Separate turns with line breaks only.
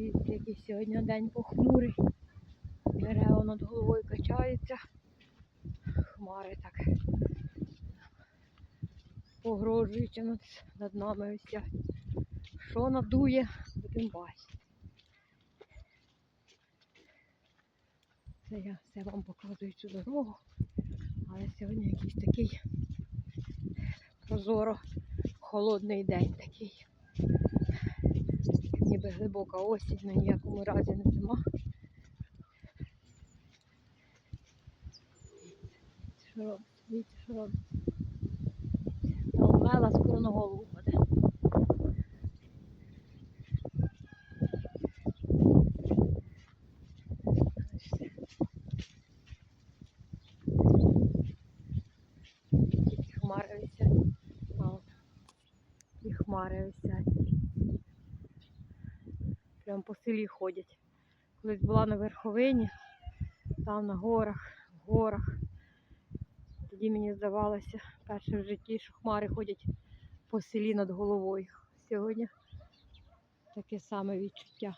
Дивіться, який сьогодні день похмурий. Дерева над головою качаються. Хмари так погрожуючи над, над нами висять. Що надує, будемо бачити. Це я все вам показую цю дорогу. Але сьогодні якийсь такий прозоро холодний день такий. Глибока осінь, на ніякому разі не зима. Що робить? Дивіться, що робить. Там вела скоро на голову. Бачите? Хмари висять. І хмари висять. Прям по селі ходять. Колись була на верховині, там на горах, в горах. Тоді мені здавалося перше в житті, що хмари ходять по селі над головою. Сьогодні таке саме відчуття.